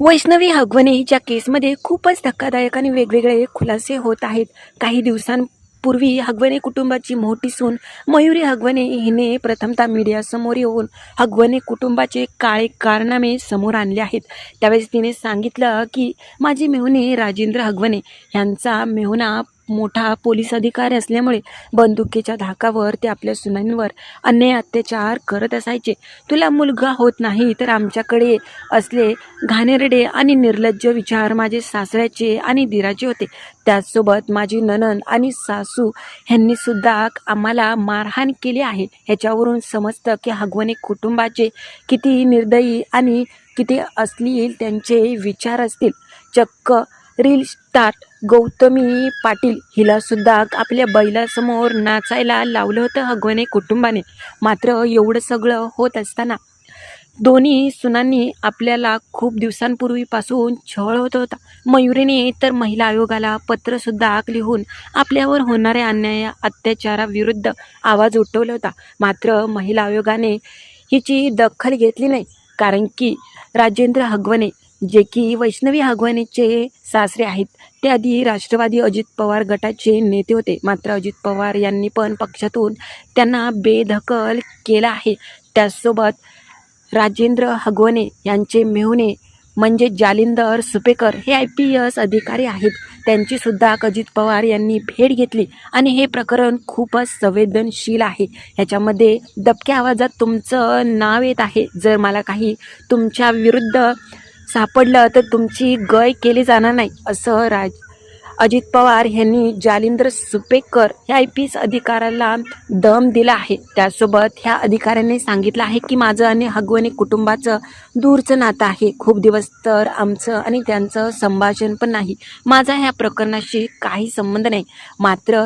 वैष्णवी हगवणेच्या केसमध्ये खूपच धक्कादायक आणि वेगवेगळे खुलासे होत आहेत. काही दिवसांपूर्वी हगवणे कुटुंबाची मोठी सून मयुरी हगवणे हिने प्रथमतः मीडियासमोर येऊन हगवणे कुटुंबाचे काळे कारनामे समोर आणले आहेत. त्यावेळेस तिने सांगितलं की माझी मेहुणे राजेंद्र हगवणे यांचा मेहुणा मोठा पोलीस अधिकारी असल्यामुळे बंदुकीच्या धाकावर ते आपल्या सुनांवर अन्याय अत्याचार करत असायचे. तुला मुलगा होत नाही तर आमच्याकडे असले घाणेरडे आणि निर्लज्ज विचार माझे सासऱ्याचे आणि दिराचे होते. त्याचसोबत माझी ननन आणि सासू ह्यांनी सुद्धा आम्हाला मारहाण केली आहे. ह्याच्यावरून समजतं की हगवणे कुटुंबाचे किती निर्दयी आणि किती असलील त्यांचे विचार असतील. चक्क रील स्टार्ट गौतमी पाटील हिला सुद्धा आपल्या बैलासमोर नाचायला लावलं होतं हगवणे कुटुंबाने. मात्र एवढं सगळं होत असताना दोन्ही सुनांनी आपल्याला खूप दिवसांपूर्वीपासून छळ होत होता. मयुरीने तर महिला आयोगाला पत्रसुद्धा लिहून आपल्यावर होणाऱ्या अन्याय अत्याचाराविरुद्ध आवाज उठवला होता. मात्र महिला आयोगाने हिची दखल घेतली नाही कारण की राजेंद्र हगवणे जे की वैष्णवी हगवणेचे सासरे आहेत. ते आधी राष्ट्रवादी अजित पवार गटाचे नेते होते. मात्र अजित पवार यांनी पण पक्षातून त्यांना बेदखल केला आहे. त्याचसोबत राजेंद्र हगवणे यांचे मेहुणे म्हणजे जालिंदर सुपेकर हे आय पी एस अधिकारी आहेत. त्यांचीसुद्धा अजित पवार यांनी भेट घेतली आणि हे प्रकरण खूपच संवेदनशील आहे. ह्याच्यामध्ये दबक्या आवाजात तुमचं नाव येत आहे. जर मला काही तुमच्या विरुद्ध सापडलं तर तुमची गय केली जाणार नाही असं राज अजित पवार यांनी जालिंद्र सुपेकर ह्या आय पी एस अधिकाऱ्याला दम दिला आहे. त्यासोबत ह्या अधिकाऱ्याने सांगितलं आहे की माझं आणि हगवणे कुटुंबाचं दूरचं नातं आहे. खूप दिवस तर आमचं आणि त्यांचं संभाषण पण नाही. माझा ह्या प्रकरणाशी काही संबंध नाही. मात्र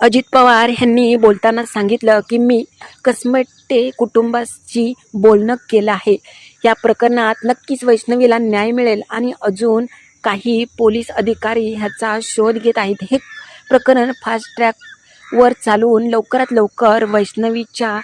अजित पवार यांनी बोलताना सांगितलं की मी कसमटे कुटुंबाशी बोलणं केलं आहे. या प्रकरणात नक्कीच वैष्णवीला न्याय मिळेल आणि अजून काही पोलीस अधिकारी ह्याचा शोध घेत आहेत. हे प्रकरण फास्ट ट्रॅकवर चालवून लवकरात लवकर वैष्णवीच्या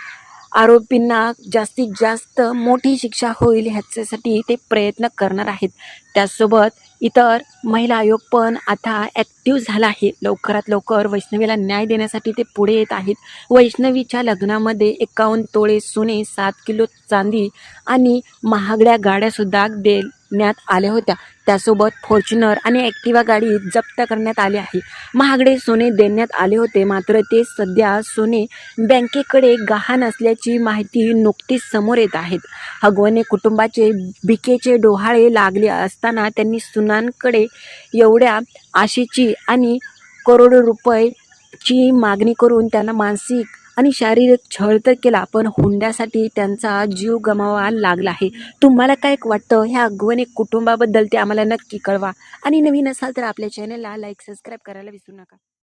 आरोपींना जास्तीत जास्त मोठी शिक्षा होईल ह्याच्यासाठी ते प्रयत्न करणार आहेत. त्यासोबत इतर महिला आयोग पण आता ॲक्टिव्ह झाला आहे. लवकरात लवकर वैष्णवीला न्याय देण्यासाठी ते पुढे येत आहेत. वैष्णवीच्या लग्नामध्ये एकावन्न तोळे सोने सात किलो चांदी आणि महागड्या गाड्यासुद्धा देण्यात आल्या होत्या. त्यासोबत फॉर्च्युनर आणि ॲक्टिवा गाडी जप्त करण्यात आली आहे. महागडे सोने देण्यात आले होते मात्र ते सध्या सोने बँकेकडे गहाण असल्याची माहिती नुकतीच समोर येत आहेत. हगवणे कुटुंबाचे भिकेचे डोहाळे लागले असताना त्यांनी सुना सुनांकडे एवढ्या आशेची आणि करोडो रुपयेची मागणी करून त्यांना मानसिक आणि शारीरिक छळ तर केला पण हुंड्यासाठी त्यांचा जीव गमावा लागला आहे. तुम्हाला काय वाटतं? ह्या अगवणे कुटुंबाबद्दल ते आम्हाला नक्की कळवा. आणि नवीन असाल तर आपल्या चॅनलला लाईक सबस्क्राईब करायला विसरू नका.